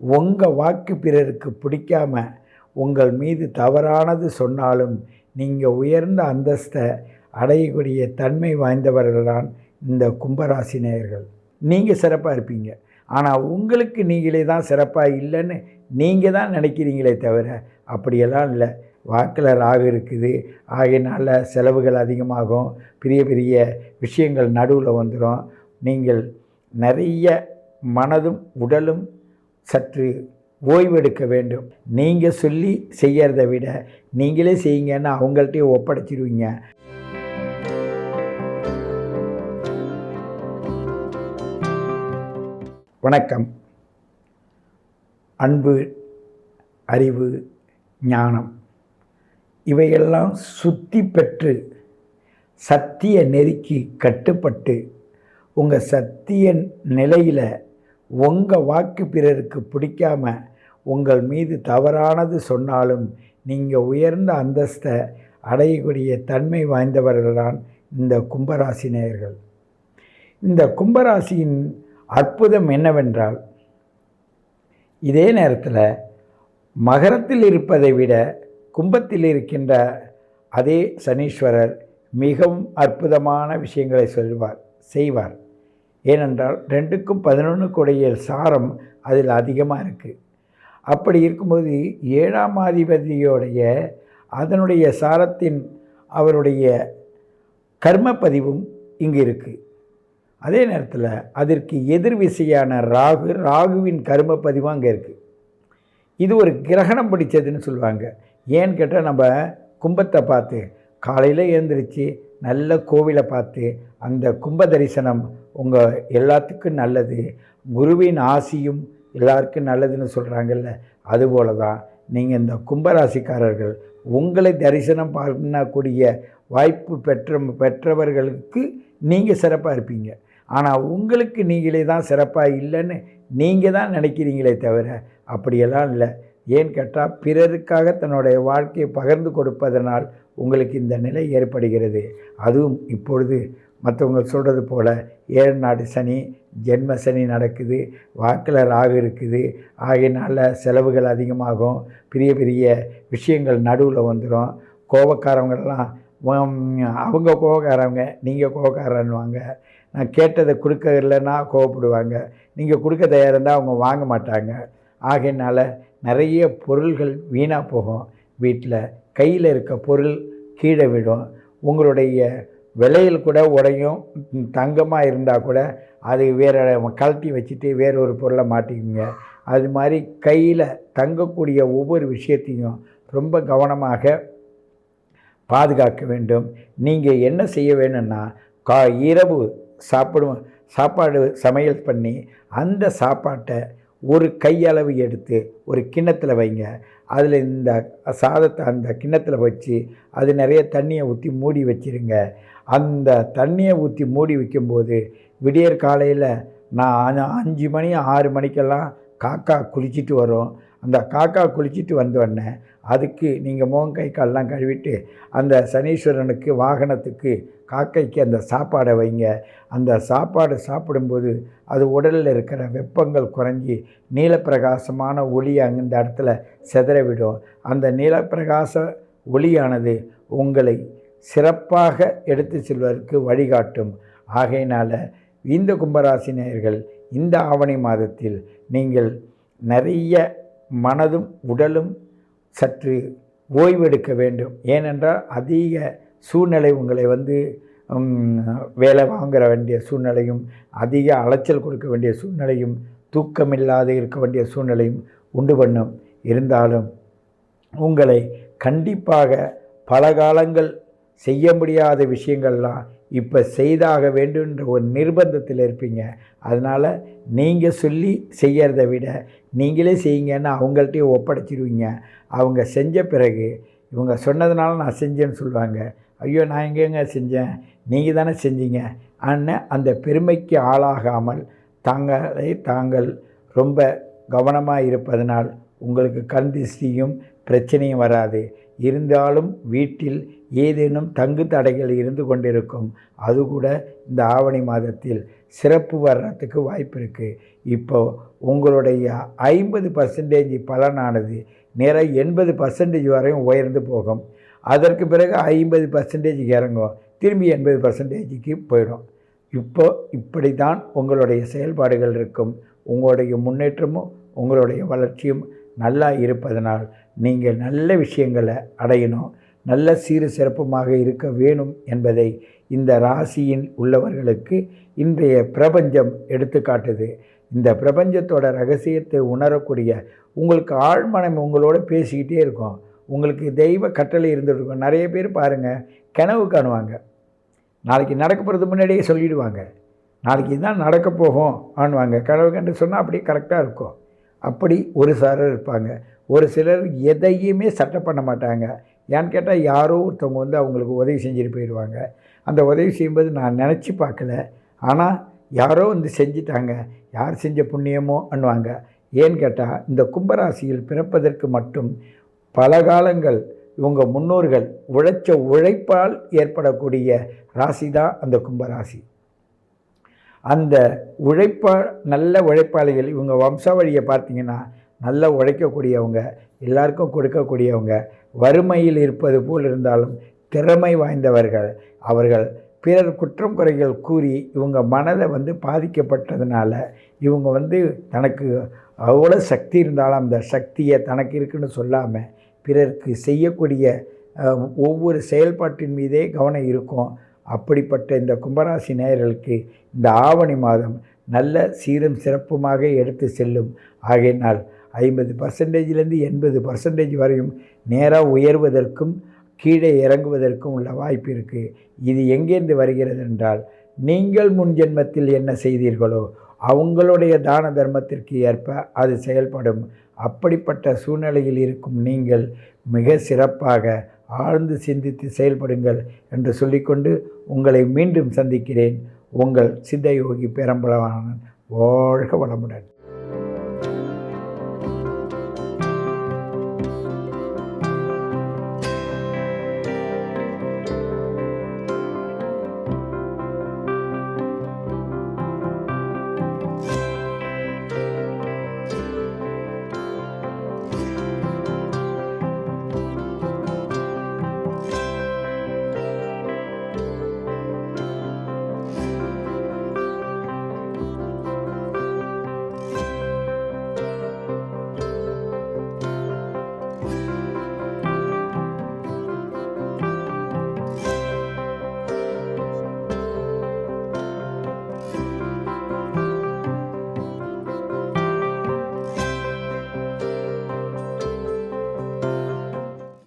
உங்கள் வாக்கு பிறருக்கு பிடிக்காம உங்கள் மீது தவறானது சொன்னாலும் நீங்கள் உயர்ந்த அந்தஸ்தை அடையக்கூடிய தன்மை வாய்ந்தவர்கள்தான் இந்த கும்பராசி நேயர்கள். நீங்கள் சிறப்பாக இருப்பீங்க. ஆனால் உங்களுக்கு நீங்களே தான் சிறப்பாக இல்லைன்னு நீங்கள் தான் நினைக்கிறீங்களே தவிர அப்படியெல்லாம் இல்லை. வாக்கில் ராகு இருக்குது. ஆகையினால் செலவுகள் அதிகமாகும். பெரிய பெரிய விஷயங்கள் நடுவில் வந்துடும் நீங்கள் நிறைய மனதும் உடலும் சற்று ஓய்வெடுக்க வேண்டும். நீங்கள் சொல்லி செய்கிறத விட நீங்களே செய்யுங்கன்னு அவங்கள்ட்டயே ஒப்படைச்சிருவீங்க. வணக்கம். அன்பு அறிவு ஞானம் இவையெல்லாம் சுத்தி பெற்று சத்திய நெறிக்கு கட்டுப்பட்டு உங்கள் சத்திய நிலையில் உங்கள் வாக்கு பிறருக்கு பிடிக்காம உங்கள் மீது தவறானது சொன்னாலும் நீங்கள் உயர்ந்த அந்தஸ்தை அடையக்கூடிய தன்மை வாய்ந்தவர்கள்தான் இந்த கும்பராசி நேயர்கள் இந்த கும்பராசியின் அற்புதம் என்னவென்றால் இதே நேரத்தில் மகரத்தில் இருப்பதை விட கும்பத்தில் இருக்கின்ற அதே சனீஸ்வரர் மிகவும் அற்புதமான விஷயங்களை சொல்வார் செய்வார். ஏனென்றால் ரெண்டுக்கும் பதினொன்றுக்குடைய சாரம் அதில் அதிகமாக இருக்குது அப்படி இருக்கும்போது ஏழாம் அதிபதியோடைய அதனுடைய சாரத்தின் அவருடைய கர்மப்பதிவும் இங்கு இருக்குது அதே நேரத்தில் அதற்கு எதிர் விசையான ராகு ராகுவின் கர்மப்பதிவும் அங்கே இருக்குது இது ஒரு கிரகணம் பிடிச்சதுன்னு சொல்லுவாங்க. ஏன்னு கேட்டால் நம்ம கும்பத்தை பார்த்து காலையில் எழுந்திரிச்சு நல்ல கோவிலை பார்த்து அந்த கும்ப தரிசனம் உங்கள் எல்லாத்துக்கும் நல்லது. குருவின் ஆசியும் எல்லாருக்கும் நல்லதுன்னு சொல்கிறாங்கல்ல அதுபோல தான் நீங்கள் இந்த கும்பராசிக்காரர்கள் உங்களை தரிசனம் பண்ணக்கூடிய வாய்ப்பு பெற்ற பெற்றவர்களுக்கு நீங்கள் சிறப்பாக இருப்பீங்க. ஆனால் உங்களுக்கு நீங்களே தான் சிறப்பாக இல்லைன்னு நீங்கள் தான் நினைக்கிறீங்களே தவிர அப்படியெல்லாம் இல்லை. ஏன் கேட்டால் பிறருக்காக தன்னுடைய வாழ்க்கையை பகிர்ந்து கொடுப்பதனால் உங்களுக்கு இந்த நிலை ஏற்படுகிறது. அதுவும் இப்பொழுது மற்றவங்க சொல்கிறது போல் ஏழு நாடு சனி ஜென்ம சனி நடக்குது வாக்கில் ராகு இருக்குது ஆகையினால் செலவுகள் அதிகமாகும் பெரிய பெரிய விஷயங்கள் நடுவில் வந்துடும். கோபக்காரவங்கெல்லாம் அவங்க கோபக்காரவங்க நீங்கள் கோபக்காரன்வாங்க நான் கேட்டதை கொடுக்க இல்லைன்னா கோவப்படுவாங்க நீங்கள் கொடுக்க தயாராக இருந்தால் அவங்க வாங்க மாட்டாங்க. ஆகையினால் நிறைய பொருள்கள் வீணாக போகும். வீட்டில் கையில் இருக்க பொருள் கீழே விடும். உங்களுடைய விலையில் கூட உடையும் தங்கமாக இருந்தால் கூட அது வேறு கழட்டி வச்சுட்டு வேற ஒரு பொருளை மாட்டிக்குங்க. அது மாதிரி கையில் தங்கக்கூடிய ஒவ்வொரு விஷயத்தையும் ரொம்ப கவனமாக பாதுகாக்க வேண்டும். நீங்கள் என்ன செய்ய வேணும்னா கா இரவு சாப்பிடும் சாப்பாடு சமையல் பண்ணி அந்த சாப்பாட்டை ஒரு கையளவு எடுத்து ஒரு கிண்ணத்தில் வைங்க. அதில் இந்த சாதத்தை அந்த கிண்ணத்தில் வச்சு அது நிறைய தண்ணியை ஊற்றி மூடி வச்சிருங்க. அந்த தண்ணியை ஊற்றி மூடி வைக்கும்போது விடியற் காலையில் நான் அஞ்சு மணி ஆறு மணிக்கெல்லாம் காக்கா குளிச்சுட்டு வரும். அந்த காக்கா குளிச்சுட்டு வந்தோடனே அதுக்கு நீங்கள் முகம் கை கால்லாம் கழுவிட்டு அந்த சனீஸ்வரனுக்கு வாகனத்துக்கு காக்கைக்கு அந்த சாப்பாடை வைங்க. அந்த சாப்பாடு சாப்பிடும்போது அது உடலில் இருக்கிற வெப்பங்கள் குறைஞ்சி நீலப்பிரகாசமான ஒளி அங்கே இந்த இடத்துல செதறவிடும். அந்த நீலப்பிரகாச ஒளியானது உங்களை சிறப்பாக எடுத்து செல்வதற்கு வழிகாட்டும். ஆகையினால் இந்த கும்பராசினியர்கள் இந்த ஆவணி மாதத்தில் நீங்கள் நிறைய மனதும் உடலும் சற்று ஓய்வெடுக்க வேண்டும். ஏனென்றால் அதிக சூழ்நிலை உங்களை வந்து வேலை வாங்குற வேண்டிய சூழ்நிலையும் அதிக அலைச்சல் கொடுக்க வேண்டிய சூழ்நிலையும் தூக்கமில்லாது இருக்க வேண்டிய சூழ்நிலையும் உண்டு பண்ணும். இருந்தாலும் உங்களை கண்டிப்பாக பல காலங்கள் செய்ய முடியாத விஷயங்கள்லாம் இப்போ செய்தாக வேண்டுன்ற ஒரு நிர்பந்தத்தில் இருப்பீங்க. அதனால் நீங்கள் சொல்லி செய்கிறத விட நீங்களே செய்யுங்கன்னு அவங்கள்ட்டயே ஒப்படைச்சிடுவீங்க அவங்க செஞ்ச பிறகு இவங்க சொன்னதுனால நான் செஞ்சேன்னு சொல்லுவாங்க. ஐயோ நான் எங்கேங்க செஞ்சேன்? நீங்கள் தானே செஞ்சீங்க? அன்னு அந்த பெருமைக்கு ஆளாகாமல் தாங்களை தாங்கள் ரொம்ப கவனமாக இருப்பதனால் உங்களுக்கு கண் திருஷ்டியும் பிரச்சனையும் வராது. இருந்தாலும் வீட்டில் ஏதேனும் தங்கு தடைகள் இருந்து கொண்டிருக்கும். அது கூட இந்த ஆவணி மாதத்தில் சிறப்பு வர்றதுக்கு வாய்ப்பு இருக்குது இப்போ உங்களுடைய ஐம்பது பர்சன்டேஜ் பலனானது நேராக எண்பது பர்சன்டேஜ் வரையும் உயர்ந்து போகும். அதற்கு பிறகு ஐம்பது பர்சன்டேஜ் இறங்கும். திரும்பி எண்பது பர்சன்டேஜுக்கு போயிடும். இப்போ இப்படி தான் உங்களுடைய செயல்பாடுகள் இருக்கும். உங்களுடைய முன்னேற்றமும் உங்களுடைய வளர்ச்சியும் நல்லா இருப்பதனால் நீங்கள் நல்ல விஷயங்களை அடையணும் நல்ல சீறு சிறப்புமாக இருக்க வேணும் என்பதை இந்த ராசியில் உள்ளவர்களுக்கு இன்றைய பிரபஞ்சம் எடுத்துக்காட்டுது இந்த பிரபஞ்சத்தோட ரகசியத்தை உணரக்கூடிய உங்களுக்கு ஆழ்மனம் உங்களோட பேசிக்கிட்டே இருக்கும். உங்களுக்கு தெய்வ கட்டளை இருந்துட்டு இருக்கும். நிறைய பேர் பாருங்கள் கனவு காணுவாங்க. நாளைக்கு நடக்க போகிறது முன்னாடியே சொல்லிடுவாங்க. நாளைக்கு இதுதான் நடக்க போகும் ஆணுவாங்க. கனவு கண்டு சொன்னால் அப்படியே கரெக்டாக இருக்கும். அப்படி ஒரு சாரர் இருப்பாங்க. ஒரு சிலர் எதையுமே சட்டை பண்ண மாட்டாங்க. ஏன்னு கேட்டால் யாரோ ஒருத்தவங்க வந்து அவங்களுக்கு உதவி செஞ்சுட்டு போயிடுவாங்க. அந்த உதவி செய்யும்போது நான் நினச்சி பார்க்கல. ஆனால் யாரோ வந்து செஞ்சிட்டாங்க. யார் செஞ்ச புண்ணியமோ அண்ணுவாங்க ஏன்னு கேட்டால் இந்த கும்பராசியில் பிறப்பதற்கு மட்டும் பல காலங்கள் இவங்க முன்னோர்கள் உழைச்ச உழைப்பால் ஏற்படக்கூடிய ராசி தான் அந்த கும்பராசி. அந்த உழைப்பா நல்ல உழைப்பாளிகள் இவங்க வம்சாவழியை பார்த்தீங்கன்னா நல்லா உழைக்கக்கூடியவங்க எல்லாருக்கும் கொடுக்கக்கூடியவங்க வறுமையில் இருப்பது போல் இருந்தாலும் திறமை வாய்ந்தவர்கள். அவர்கள் பிறர் குற்றம் குறைகள் கூறி இவங்க மனதை வந்து பாதிக்கப்பட்டதுனால இவங்க வந்து தனக்கு அவ்வளோ சக்தி இருந்தாலும் அந்த சக்தியை தனக்கு இருக்குன்னு சொல்லாமல் பிறருக்கு செய்யக்கூடிய ஒவ்வொரு செயல்பாட்டின் மீதே கவனம் இருக்கும். அப்படிப்பட்ட இந்த கும்பராசி நேயர்களுக்கு இந்த ஆவணி மாதம் நல்ல சீரும் சிறப்புமாக எடுத்து செல்லும். ஆகையினால் ஐம்பது பர்சன்டேஜிலேருந்து எண்பது பர்சன்டேஜ் வரையும் நேராக உயர்வதற்கும் கீழே இறங்குவதற்கும் உள்ள வாய்ப்பு இருக்குது இது எங்கேருந்து வருகிறது என்றால் நீங்கள் முன் ஜென்மத்தில் என்ன செய்தீர்களோ அவங்களுடைய தான தர்மத்திற்கு ஏற்ப அது செயல்படும். அப்படிப்பட்ட சூழ்நிலையில் இருக்கும் நீங்கள் மிக சிறப்பாக ஆழ்ந்து சிந்தித்து செயல்படுங்கள் என்று சொல்லிக்கொண்டு உங்களை மீண்டும் சந்திக்கிறேன். உங்கள் சித்தயோகி பெரம்பலவானன். வாழ்க வளமுடன்.